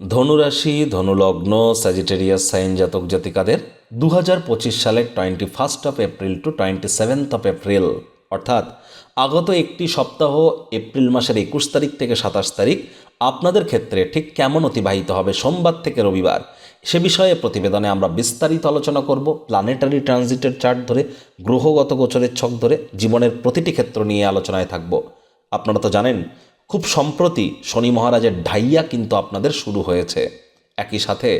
ধনুরাশি, ধনুলগ্ন Sagittarius sign জাতক জাতিকাদের দু হাজার পঁচিশ সালের twenty first of April to twenty seventh of April অর্থাৎ আগত একটি সপ্তাহ এপ্রিল মাসের একুশ তারিখ থেকে সাতাশ তারিখ, আপনাদের ক্ষেত্রে ঠিক কেমন অতিবাহিত হবে সোমবার থেকে রবিবার, সে বিষয়ে প্রতিবেদনে আমরা বিস্তারিত আলোচনা করব। প্ল্যানেটারি ট্রানজিটের চার্ট ধরে, গ্রহগত গোচরের ছক ধরে, জীবনের প্রতিটি ক্ষেত্র নিয়ে আলোচনায় থাকব। আপনারা তো জানেন খুব সম্প্রতি শনি মহারাজের ঢাইয়া কিন্তু আপনাদের শুরু হয়েছে। একই সাথে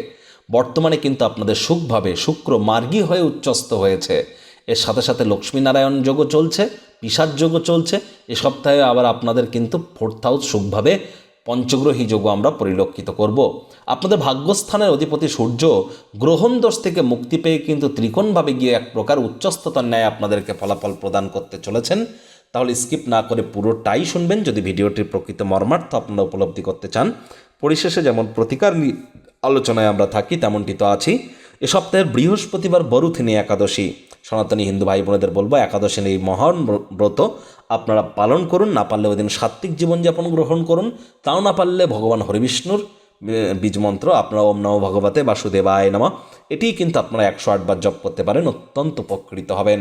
বর্তমানে কিন্তু আপনাদের সুখভাবে শুক্র মার্গী হয়ে উচ্চস্ত হয়েছে। এর সাথে সাথে লক্ষ্মীনারায়ণ যোগও চলছে, পিসার যোগও চলছে। এ সপ্তাহে আবার আপনাদের কিন্তু ফোর্থ হাউস সুখভাবে পঞ্চগ্রহী যোগও আমরা পরিলক্ষিত করব। আপনাদের ভাগ্যস্থানের অধিপতি সূর্য গ্রহণ দোষ থেকে মুক্তি পেয়ে কিন্তু ত্রিকোণভাবে গিয়ে এক প্রকার উচ্চস্ততার ন্যায় আপনাদেরকে ফলাফল প্রদান করতে চলেছেন। তাহলে স্কিপ না করে পুরোটাই শুনবেন যদি ভিডিওটির প্রকৃত মর্মার্থ আপনারা উপলব্ধি করতে চান। পরিশেষে যেমন প্রতিকার আলোচনায় আমরা থাকি, তেমনটি তো আছি এ সপ্তাহের বৃহস্পতিবার বরুথিনী একাদশী। সনাতনী হিন্দু ভাই বোনেদের বলব, একাদশীর এই মহান ব্রত আপনারা পালন করুন, না পারলে ওই দিন সাত্ত্বিক জীবনযাপন গ্রহণ করুন, তাও না পারলে ভগবান হরিবিষ্ণুর বীজ বীজমন্ত্র আপনারা ওম নম ভগবতে বাসুদেবায় নমঃ। এটিই কিন্তু আপনারা একশো আটবার জপ করতে পারেন, অত্যন্ত উপকৃত হবেন।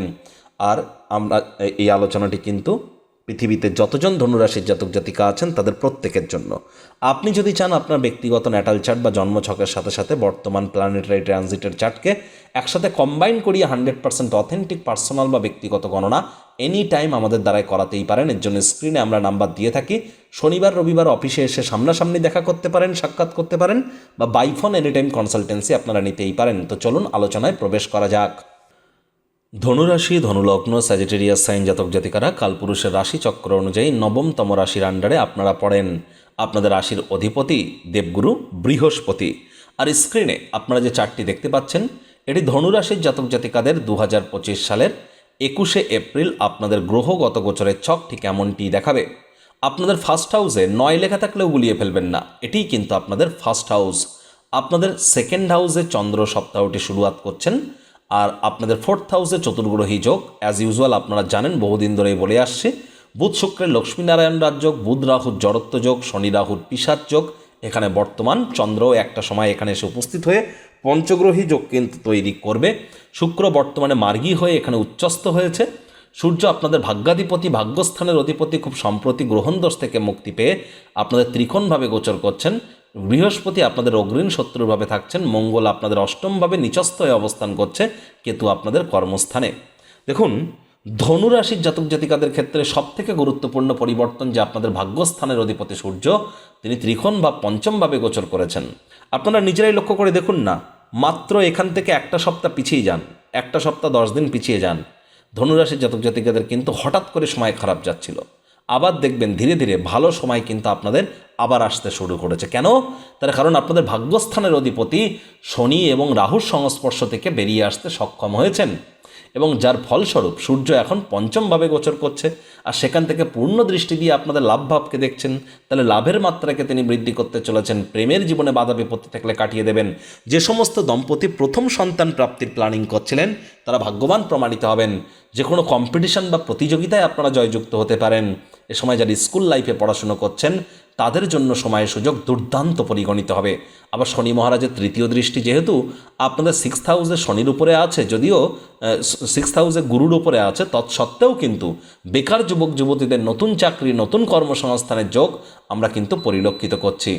আর আমরা এই আলোচনাটি কিন্তু পৃথিবীতে যতজন ধনুরাশির জাতক জাতিকা আছেন তাদের প্রত্যেকের জন্য। আপনি যদি চান আপনার ব্যক্তিগত ন্যাটাল চার্ট বা জন্মছকের সাথে সাথে বর্তমান প্ল্যানেটারি ট্রানজিটের চার্টকে একসাথে কম্বাইন করিয়ে হান্ড্রেড পার্সেন্ট অথেন্টিক পার্সোনাল বা ব্যক্তিগত গণনা এনি টাইম আমাদের দ্বারাই করাতেই পারেন। এর জন্য স্ক্রিনে আমরা নাম্বার দিয়ে থাকি। শনিবার, রবিবার অফিসে এসে সামনাসামনি দেখা করতে পারেন, সাক্ষাৎ করতে পারেন বা বাইফোন এনি টাইম কনসালটেন্সি আপনারা নিতেই পারেন। তো চলুন আলোচনায় প্রবেশ করা যাক। ধনুরাশি, ধনুলগ্ন স্যাজিটেরিয়াস সাইন জাতক জাতিকারা কালপুরুষের রাশি চক্র অনুযায়ী নবমতম রাশির আন্ডারে আপনারা পড়েন। আপনাদের রাশির অধিপতি দেবগুরু বৃহস্পতি। আর স্ক্রিনে আপনারা যে চারটি দেখতে পাচ্ছেন, এটি ধনুরাশির জাতক জাতিকাদের দু হাজার পঁচিশ সালের একুশে এপ্রিল আপনাদের গ্রহগত গোচরের ছক ঠিক এমনটি দেখাবে। আপনাদের ফার্স্ট হাউসে নয় লেখা থাকলেও গুলিয়ে ফেলবেন না, এটিই কিন্তু আপনাদের ফার্স্ট হাউস আপনাদের সেকেন্ড হাউসে চন্দ্র সপ্তাহটি শুরুয়াত করছেন আর আপনাদের ফোর্থ হাউসে চতুর্গ্রহী যোগ অ্যাজ ইউজুয়াল আপনারা জানেন, বহুদিন ধরেই বলে আসছে, বুধ শুক্রের লক্ষ্মীনারায়ণ রাজযোগ বুধ রাহুর জড়ত্ব যোগ, শনি রাহুর পিসার যোগ, এখানে বর্তমান চন্দ্র একটা সময় এখানে এসে উপস্থিত হয়ে পঞ্চগ্রহী যোগ কিন্তু তৈরি করবে। শুক্র বর্তমানে মার্গী হয়ে এখানে উচ্চস্ত হয়েছে। সূর্য আপনাদের ভাগ্যাধিপতি, ভাগ্যস্থানের অধিপতি, খুব সম্প্রতি গ্রহণদোষ থেকে মুক্তি পেয়ে আপনাদের ত্রিকোণভাবে গোচর করছেন। বৃহস্পতি আপনাদের অগ্রীণ শত্রুভাবে থাকছেন, মঙ্গল আপনাদের অষ্টমভাবে নিচস্থ হয়ে অবস্থান করছে, কেতু আপনাদের কর্মস্থানে। দেখুন, ধনুরাশির জাতক জাতিকাদের ক্ষেত্রে সবথেকে গুরুত্বপূর্ণ পরিবর্তন যে আপনাদের ভাগ্যস্থানের অধিপতি সূর্য, তিনি ত্রিকোণ বা পঞ্চমভাবে গোচর করেছেন। আপনারা নিজেরাই লক্ষ্য করে দেখুন না, মাত্র এখান থেকে একটা সপ্তাহ পিছিয়ে যান, একটা সপ্তাহ দশ দিন পিছিয়ে যান। ধনুরাশির জাতক জাতিকাদের কিন্তু হঠাৎ করে সময় খারাপ যাচ্ছিল। আবার দেখবেন ধীরে ধীরে ভালো সময় কিন্তু আপনাদের আবার আসতে শুরু করেছে। কেন? তার কারণ আপনাদের ভাগ্যস্থানের অধিপতি শনি এবং রাহুর সংস্পর্শ থেকে বেরিয়ে আসতে সক্ষম হয়েছেন। এবং যার ফলস্বরূপ সূর্য এখন পঞ্চমভাবে গোচর করছে, আর সেখান থেকে পূর্ণ দৃষ্টি দিয়ে আপনাদের লাভ ভাবকে দেখছেন, তাহলে লাভের মাত্রাকে তিনি বৃদ্ধি করতে চলেছেন, প্রেমের জীবনে বাধা বিপত্তি থাকলে কাটিয়ে দেবেন। যে সমস্ত দম্পতি প্রথম সন্তান প্রাপ্তির প্ল্যানিং করছিলেন, তারা ভাগ্যবান প্রমাণিত হবেন। যে কোনো কম্পিটিশন বা প্রতিযোগিতায় আপনারা জয়যুক্ত হতে পারেন। এ সময় যারা স্কুল লাইফে পড়াশুনো করছেন তাদের জন্য সময়ের সুযোগ দুর্দান্ত পরিগণিত হবে। আবার শনি মহারাজের তৃতীয় দৃষ্টি যেহেতু আপনাদের সিক্স হাউসে শনির উপরে আছে, যদিও সিক্স হাউসে গুরুর উপরে আছে, তৎসত্ত্বেও কিন্তু বেকার যুবক যুবতীদের নতুন চাকরি, নতুন কর্মসংস্থানের যোগ আমরা কিন্তু পরিলক্ষিত করছি।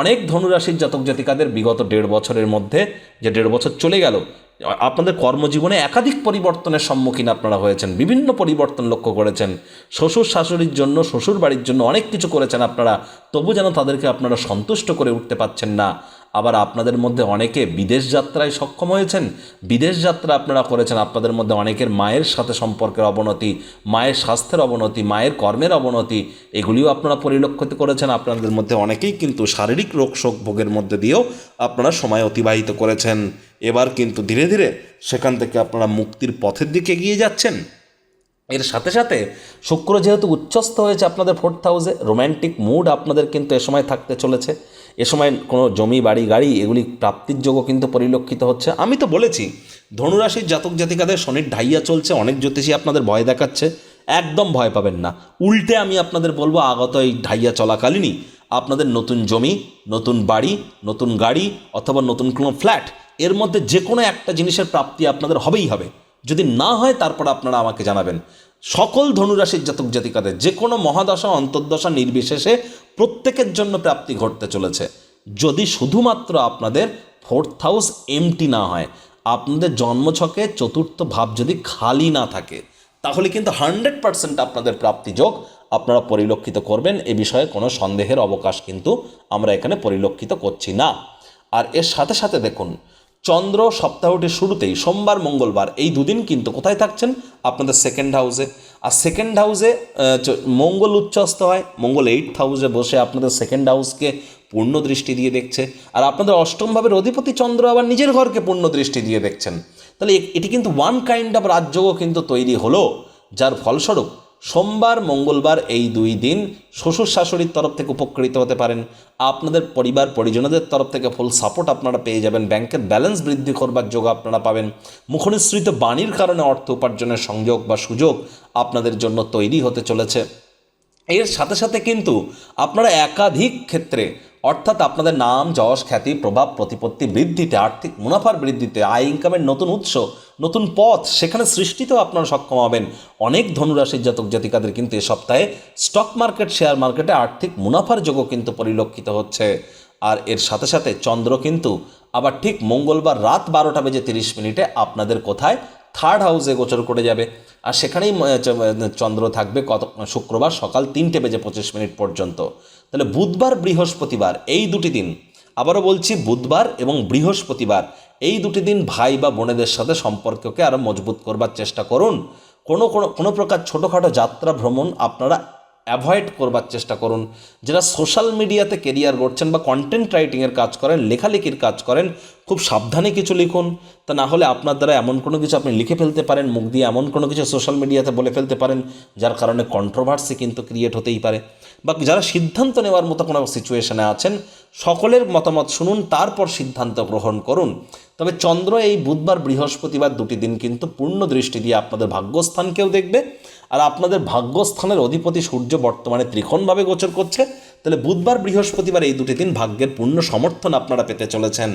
অনেক ধনুরাশির জাতক জাতিকাদের বিগত দেড় বছরের মধ্যে, যে দেড় বছর চলে গেল আপনাদের কর্মজীবনে একাধিক পরিবর্তনের সম্মুখীন আপনারা হয়েছেন, বিভিন্ন পরিবর্তন লক্ষ্য করেছেন, শ্বশুর শাশুড়ির জন্য, শ্বশুর বাড়ির জন্য অনেক কিছু করেছেন আপনারা, তবু যেন তাদেরকে আপনারা সন্তুষ্ট করে উঠতে পারছেন না। আবার আপনাদের মধ্যে অনেকে বিদেশ যাত্রায় সক্ষম হয়েছেন, বিদেশ যাত্রা আপনারা করেছেন, আপনাদের মধ্যে অনেকের মায়ের সাথে সম্পর্কের অবনতি, মায়ের স্বাস্থ্যের অবনতি, মায়ের কর্মের অবনতি, এগুলিও আপনারা পরিলক্ষিত করেছেন। আপনাদের মধ্যে অনেকেই কিন্তু শারীরিক রোগ শোক ভোগের মধ্যে দিয়েও আপনারা সময় অতিবাহিত করেছেন। এবার কিন্তু ধীরে ধীরে সেখান থেকে আপনারা মুক্তির পথের দিকে এগিয়ে যাচ্ছেন। এর সাথে সাথে শুক্র যেহেতু উচ্চস্থ হয়েছে আপনাদের ফোর্থ হাউসে রোম্যান্টিক মুড আপনাদের কিন্তু এ সময় থাকতে চলেছে। এ সময় কোনো জমি, বাড়ি, গাড়ি এগুলি প্রাপ্তির যোগও কিন্তু পরিলক্ষিত হচ্ছে। আমি তো বলেছি, ধনুরাশির জাতক জাতিকাদের শনির ঢাইয়া চলছে, অনেক জ্যোতিষী আপনাদের ভয় দেখাচ্ছে। একদম ভয় পাবেন না। উল্টে আমি আপনাদের বলব, আগত এই ঢাইয়া চলাকালীনই আপনাদের নতুন জমি, নতুন বাড়ি, নতুন গাড়ি অথবা নতুন কোনো ফ্ল্যাট এর মধ্যে যে কোনো একটা জিনিসের প্রাপ্তি আপনাদের হবেই হবে। যদি না হয়, তারপর আপনারা আমাকে জানাবেন। সকল ধনুরাশির জাতক জাতিকাদের যে কোনো মহাদশা, অন্তর্দশা নির্বিশেষে প্রত্যেকের জন্য প্রাপ্তি ঘটতে চলেছে। যদি শুধুমাত্র আপনাদের ফোর্থ হাউস এমটি না হয়, আপনাদের জন্মছকে চতুর্থ ভাব যদি খালি না থাকে, তাহলে কিন্তু হান্ড্রেড পার্সেন্ট আপনাদের প্রাপ্তি যোগ আপনারা পরিলক্ষিত করবেন। এ বিষয়ে কোনো সন্দেহের অবকাশ কিন্তু আমরা এখানে পরিলক্ষিত করছি না। আর এর সাথে সাথে দেখুন চন্দ্র সপ্তাহটির শুরুতেই সোমবার, মঙ্গলবার, এই দুদিন কিন্তু কোথায় থাকছেন? আপনাদের সেকেন্ড হাউসে আর সেকেন্ড হাউসে মঙ্গল উচ্চস্ত হয়, মঙ্গল এইট হাউসে বসে আপনাদের সেকেন্ড হাউসকে পূর্ণ দৃষ্টি দিয়ে দেখছে। আর আপনাদের অষ্টম ভাবের অধিপতি চন্দ্র আবার নিজের ঘরকে পূর্ণ দৃষ্টি দিয়ে দেখছেন। তাহলে এটি কিন্তু ওয়ান কাইন্ড অফ রাজযোগও কিন্তু তৈরি হলো, যার ফলস্বরূপ সোমবার, মঙ্গলবার এই দুই দিন শ্বশুর শাশুড়ির তরফ থেকে উপকৃত হতে পারেন। আপনাদের পরিবার, পরিজনদের তরফ থেকে ফুল সাপোর্ট আপনারা পেয়ে যাবেন। ব্যাংকের ব্যালেন্স বৃদ্ধি করবার যোগ আপনারা পাবেন। মুখনিসৃত বাণীর কারণে অর্থ উপার্জনের সংযোগ বা সুযোগ আপনাদের জন্য তৈরি হতে চলেছে। এর সাথে সাথে কিন্তু আপনারা একাধিক ক্ষেত্রে অর্থাৎ আপনাদের নাম, যশ, খ্যাতি, প্রভাব, প্রতিপত্তি বৃদ্ধিতে, আর্থিক মুনাফার বৃদ্ধিতে, আয় ইনকামের নতুন উৎস, নতুন পথ, সেখানে সৃষ্টিতেও আপনারা সক্ষম হবেন। অনেক ধনুরাশির জাতক জাতিকাদের কিন্তু এ সপ্তাহে স্টক মার্কেট শেয়ার মার্কেটে আর্থিক মুনাফার যোগও কিন্তু পরিলক্ষিত হচ্ছে। আর এর সাথে সাথে চন্দ্র কিন্তু আবার ঠিক মঙ্গলবার রাত বারোটা বেজে তিরিশ মিনিটে আপনাদের কোথায়? থার্ড হাউসে গোচর করে যাবে। আর সেখানেই চন্দ্র থাকবে কত, শুক্রবার সকাল তিনটে বেজে পঁচিশ মিনিট পর্যন্ত। তাহলে বুধবার, বৃহস্পতিবার, এই দুটি দিন। আবারও বলছি, বুধবার এবং বৃহস্পতিবার, এই দুটি দিন ভাই বা বোনেদের সাথে সম্পর্ককে আরও মজবুত করবার চেষ্টা করুন। কোনো কোনো কোনো প্রকার ছোটোখাটো যাত্রা, ভ্রমণ আপনারা অ্যাভয়েড করবার চেষ্টা করুন। যারা সোশ্যাল মিডিয়াতে কেরিয়ার গড়ছেন বা কন্টেন্ট রাইটিংয়ের কাজ করেন, লেখালেখির কাজ করেন, খুব সাবধানে কিছু লিখুন। তা না হলে আপনার দ্বারা এমন কোনো কিছু আপনি লিখে ফেলতে পারেন, মুখ দিয়ে এমন কোনো কিছু সোশ্যাল মিডিয়াতে বলে ফেলতে পারেন, যার কারণে কন্ট্রোভার্সি কিন্তু ক্রিয়েট হতেই পারে। বা যারা সিদ্ধান্ত নেওয়ার মতো কোনো সিচুয়েশনে আছেন, সকলের মতামত শুনুন, তারপর সিদ্ধান্ত গ্রহণ করুন। তবে চন্দ্র এই বুধবার বৃহস্পতিবার দুটি দিন কিন্তু পূর্ণ দৃষ্টি দিয়ে আপনাদের ভাগ্যস্থানকেও দেখবে আর আপনাদের ভাগ্যস্থানের অধিপতি সূর্য বর্তমানে ত্রিকোণভাবে গোচর করছে। তাহলে বুধবার বৃহস্পতিবার এই দুটি দিন ভাগ্যের পূর্ণ সমর্থন আপনারা পেতে চলেছেন।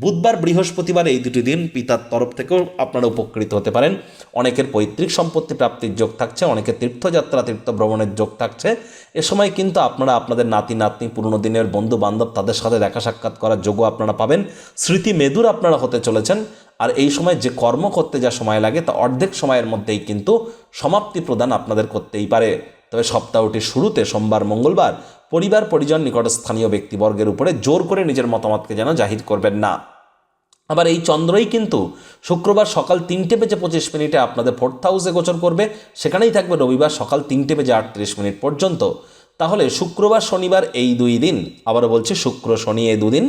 বুধবার বৃহস্পতিবার এই দুটি দিন পিতার তরফ থেকেও আপনারা উপকৃত হতে পারেন। অনেকের পৈতৃক সম্পত্তি প্রাপ্তির যোগ থাকছে, অনেকের তীর্থযাত্রা তীর্থ ভ্রমণের যোগ থাকছে। এ সময় কিন্তু আপনারা আপনাদের নাতি, নাতনি, পুরনো দিনের বন্ধু বান্ধব তাদের সাথে দেখা সাক্ষাৎ করার যোগও আপনারা পাবেন। স্মৃতি মেদুর আপনারা হতে চলেছেন। আর এই সময় যে কর্ম করতে যা সময় লাগে তা অর্ধেক সময়ের মধ্যেই কিন্তু সমাপ্তি প্রদান আপনাদের করতেই পারে। তবে সপ্তাহটির শুরুতে সোমবার, মঙ্গলবার পরিবার, পরিজন, নিকটস্থানীয় ব্যক্তিবর্গের উপরে জোর করে নিজের মতামতকে যেন জাহির করবেন না। আবার এই চন্দ্রই কিন্তু শুক্রবার সকাল তিনটে বেজে পঁচিশ মিনিটে আপনাদের ফোর্থ হাউসে গোচর করবে। সেখানেই থাকবে রবিবার সকাল তিনটে বেজে আটত্রিশ মিনিট পর্যন্ত। তাহলে শুক্রবার, শনিবার এই দুই দিন, আবারও বলছি শুক্র, শনি এই দুদিন,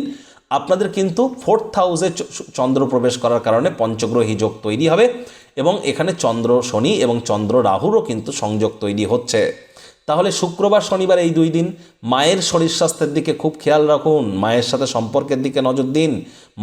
আপনাদের কিন্তু ফোর্থ হাউসে চন্দ্র প্রবেশ করার কারণে পঞ্চগ্রহী যোগ তৈরি হবে। এবং এখানে চন্দ্র শনি এবং চন্দ্র রাহুরও কিন্তু সংযোগ তৈরি হচ্ছে। তাহলে শুক্রবার, শনিবার এই দুই দিন মায়ের শরীর স্বাস্থ্যের দিকে খুব খেয়াল রাখুন। মায়ের সাথে সম্পর্কের দিকে নজর দিন।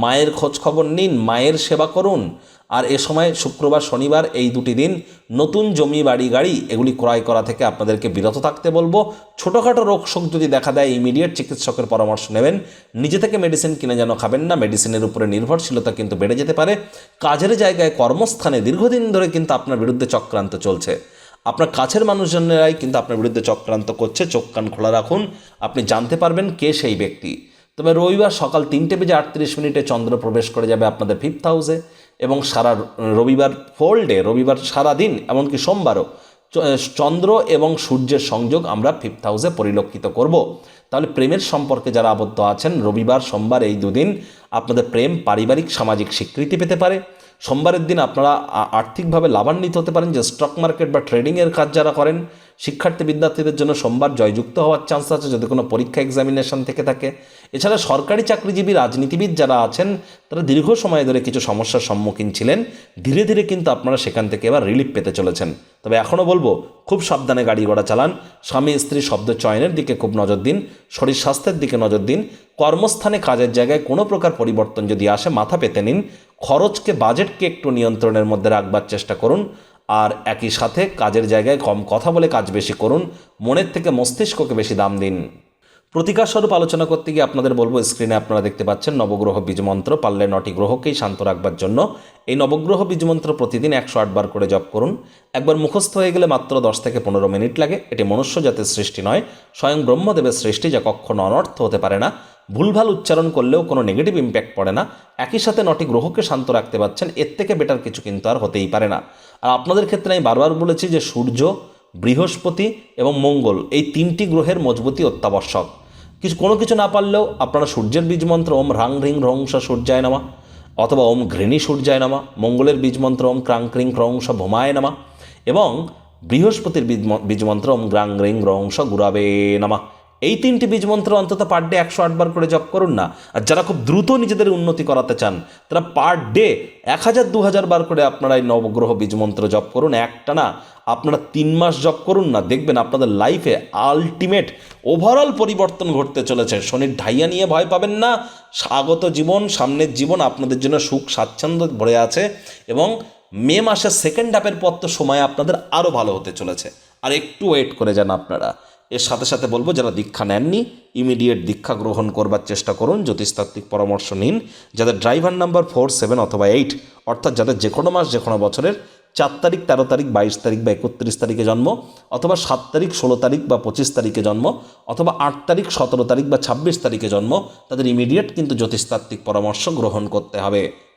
মায়ের খোঁজ খবর নিন, মায়ের সেবা করুন। আর এ সময় শুক্রবার, শনিবার এই দুটি দিন নতুন জমি, বাড়ি, গাড়ি এগুলি ক্রয় করা থেকে আপনাদেরকে বিরত থাকতে বলব। ছোটোখাটো রোগ শোক যদি দেখা দেয় ইমিডিয়েট চিকিৎসকের পরামর্শ নেবেন। নিজে থেকে মেডিসিন কিনে যেন খাবেন না মেডিসিনের উপরে নির্ভরশীলতা কিন্তু বেড়ে যেতে পারে। কাজের জায়গায় কর্মস্থানে দীর্ঘদিন ধরে কিন্তু আপনার বিরুদ্ধে চক্রান্ত চলছে। আপনার কাছের মানুষজনেরাই কিন্তু আপনার বিরুদ্ধে চক্রান্ত করছে, চোখ কান খোলা রাখুন। আপনি জানতে পারবেন কে সেই ব্যক্তি। তবে রবিবার সকাল তিনটে বেজে আটত্রিশ মিনিটে চন্দ্র প্রবেশ করে যাবে আপনাদের ফিফথ হাউসে এবং সারা রবিবার ফোল ডে রবিবার সারা দিন, এমনকি সোমবারও চন্দ্র এবং সূর্যের সংযোগ আমরা ফিফথ হাউসে পরিলক্ষিত করব। তাহলে প্রেমের সম্পর্কে যারা আবদ্ধ আছেন, রবিবার, সোমবার এই দুদিন আপনাদের প্রেম, পারিবারিক, সামাজিক স্বীকৃতি পেতে পারে। সোমবারের দিন আপনারা আর্থিকভাবে লাভান্বিত হতে পারেন যে স্টক মার্কেট বা ট্রেডিংয়ের কাজ যারা করেন শিক্ষার্থী বিদ্যার্থীদের জন্য সোমবার জয়যুক্ত হওয়ার চান্স আছে যদি কোনো পরীক্ষা এক্সামিনেশন থেকে থাকে। এছাড়া সরকারি চাকরিজীবী রাজনীতিবিদ যারা আছেন, তারা দীর্ঘ সময় ধরে কিছু সমস্যার সম্মুখীন ছিলেন। ধীরে ধীরে কিন্তু আপনারা সেখান থেকে এবার রিলিফ পেতে চলেছেন। তবে এখনও বলব, খুব সাবধানে গাড়ি ঘোড়া চালান। স্বামী, স্ত্রী শব্দ চয়নের দিকে খুব নজর দিন। শরীর স্বাস্থ্যের দিকে নজর দিন। কর্মস্থানে কাজের জায়গায় কোনো প্রকার পরিবর্তন যদি আসে, মাথা পেতে নিন। খরচকে বাজেটকে একটু নিয়ন্ত্রণের মধ্যে রাখবার চেষ্টা করুন। আর একই সাথে কাজের জায়গায় কম কথা বলে কাজ বেশি করুন, মনের থেকে মস্তিষ্ককে বেশি দাম দিন। প্রতিকার স্বরূপ আলোচনা করতে গিয়ে আপনাদের বলব, স্ক্রিনে আপনারা দেখতে পাচ্ছেন নবগ্রহ বীজমন্ত্র পারলে নটি গ্রহকেই শান্ত রাখবার জন্য। এই নবগ্রহ বীজমন্ত্র প্রতিদিন একশো আটবার করে জপ করুন। একবার মুখস্থ হয়ে গেলে মাত্র দশ থেকে পনেরো মিনিট লাগে। এটি মনুষ্য জাতের সৃষ্টি নয়, স্বয়ং ব্রহ্মদেবের সৃষ্টি যা কখনো অনর্থ হতে পারে না। ভুলভাল উচ্চারণ করলেও কোনো নেগেটিভ ইম্প্যাক্ট পড়ে না। একই সাথে নটি গ্রহকে শান্ত রাখতে পারছেন, এর থেকে বেটার কিছু কিন্তু আর হতেই পারে না। আর আপনাদের ক্ষেত্রে আমি বারবার বলেছি যে সূর্য, বৃহস্পতি এবং মঙ্গল এই তিনটি গ্রহের মজবুতি অত্যাবশ্যক। কিছু, কোনো কিছু না পারলেও আপনারা সূর্যের বীজ মন্ত্র ওম রাং রিং রংস সূর্যায় নামা অথবা ওম ঘৃণী সূর্যায় নামা, মঙ্গলের বীজ মন্ত্র ওম ক্রাং ক্রিং ক্রংস ভোমায় নামা এবং বৃহস্পতির বীজ মন্ত্র ওম গ্রাং রিং রংস গুরাবে নামা। এই তিনটি বীজ মন্ত্র অন্তত পার ডে একশো আটবার করে জপ করুন না। আর যারা খুব দ্রুত নিজেদের উন্নতি করাতে চান, তারা পার ডে এক হাজার, দু হাজার বার করে আপনারা এই নবগ্রহ বীজ মন্ত্র জপ করুন। একটা না, আপনারা তিন মাস জপ করুন না। দেখবেন আপনাদের লাইফে আলটিমেট ওভারঅল পরিবর্তন ঘটতে চলেছে। শনির ঢাইয়া নিয়ে ভয় পাবেন না। স্বাগত জীবন, সামনের জীবন আপনাদের জন্য সুখ, স্বাচ্ছন্দ্য ভরে আছে এবং মে মাসের সেকেন্ড হাফের পর তো সময় আপনাদের আরও ভালো হতে চলেছে। আর একটু ওয়েট করে যান আপনারা। এর সাথে সাথে বলব, যারা দীক্ষা নেননি ইমিডিয়েট দীক্ষা গ্রহণ করবার চেষ্টা করুন, জ্যোতিষতাত্ত্বিক পরামর্শ নিন। যাদের ড্রাইভার নাম্বার ফোর সেভেন অথবা এইট অর্থাৎ যাদের যে কোনো মাস যে কোনো বছরের চার তারিখ, তেরো তারিখ, বাইশ তারিখ বা একত্রিশ তারিখে জন্ম, অথবা সাত তারিখ, ষোলো তারিখ বা পঁচিশ তারিখে জন্ম, অথবা আট তারিখ, সতেরো তারিখ বা ছাব্বিশ তারিখে জন্ম, তাদের ইমিডিয়েট কিন্তু জ্যোতিষতাত্ত্বিক পরামর্শ গ্রহণ করতে হবে।